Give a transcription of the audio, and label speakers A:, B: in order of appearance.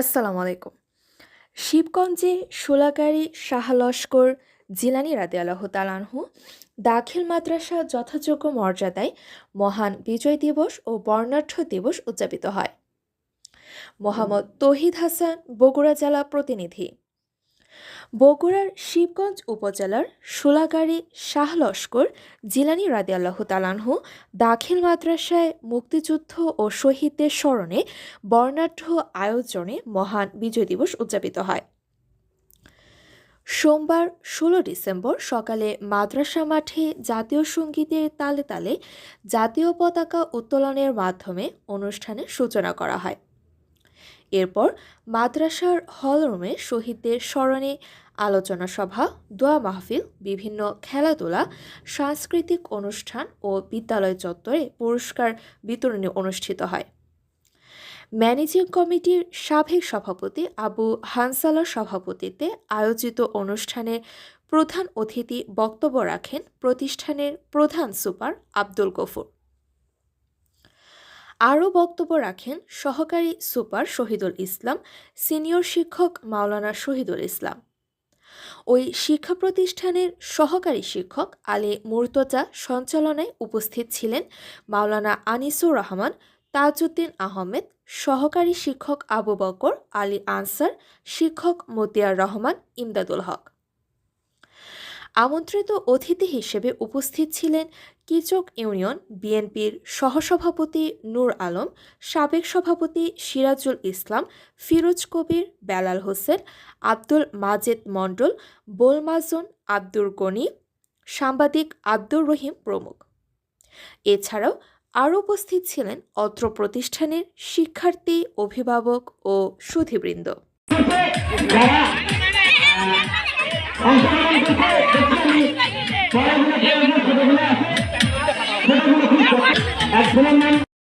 A: আসসালামু আলাইকুম। শিবগঞ্জে সোলাকারী শাহ লস্কর জিলানি রাদে আল্লাহ তালানহু দাখিল মাদ্রাসা যথাযোগ্য মর্যাদায় মহান বিজয় দিবস ও বর্ণাঢ্য দিবস উদযাপিত হয়। মোহাম্মদ তহিদ হাসান, বগুড়া জেলা প্রতিনিধি। বগুড়ার শিবগঞ্জ উপজেলার শোলাগাড়ি শাহ লস্কর জিলানি রাদে আল্লাহ তালানহু দাখিল মাদ্রাসায় মুক্তিযুদ্ধ ও শহীদদের স্মরণে বর্ণাঢ্য আয়োজনে মহান বিজয় দিবস উদযাপিত হয়। সোমবার ষোলো ডিসেম্বর সকালে মাদ্রাসা মাঠে জাতীয় সঙ্গীতের তালে তালে জাতীয় পতাকা উত্তোলনের মাধ্যমে অনুষ্ঠানের সূচনা করা হয়। এরপর মাদ্রাসার হলরুমে শহীদদের স্মরণে আলোচনা সভা, দোয়া মাহফিল, বিভিন্ন খেলাধুলা, সাংস্কৃতিক অনুষ্ঠান ও বিদ্যালয় চত্বরে পুরস্কার বিতরণী অনুষ্ঠিত হয়। ম্যানেজিং কমিটির সাবেক সভাপতি আবু হানসালার সভাপতিত্বে আয়োজিত অনুষ্ঠানে প্রধান অতিথি বক্তব্য রাখেন প্রতিষ্ঠানের প্রধান সুপার আব্দুল গফুর। আরও বক্তব্য রাখেন সহকারী সুপার শহীদুল ইসলাম, সিনিয়র শিক্ষক মাওলানা শহীদুল ইসলাম। ওই শিক্ষা প্রতিষ্ঠানের সহকারী শিক্ষক আলী মুর্তজা সঞ্চালনায় উপস্থিত ছিলেন মাওলানা আনিসুর রহমান, তাজউদ্দিন আহমেদ, সহকারী শিক্ষক আবু বকর, আলী আনসার, শিক্ষক মতিয়ার রহমান, ইমদাদুল হক। আমন্ত্রিত অতিথি হিসেবে উপস্থিত ছিলেন কিচক ইউনিয়ন বিএনপির সহসভাপতি নূর আলম, সাবেক সভাপতি সিরাজুল ইসলাম, ফিরোজ কবির, বেলাল হোসেন, আব্দুল মাজেদ মণ্ডল, বোলমাজন আব্দুর গনি, সাংবাদিক আব্দুর রহিম প্রমুখ। এছাড়াও আরও উপস্থিত ছিলেন অত্র প্রতিষ্ঠানের শিক্ষার্থী, অভিভাবক ও সুধীবৃন্দ।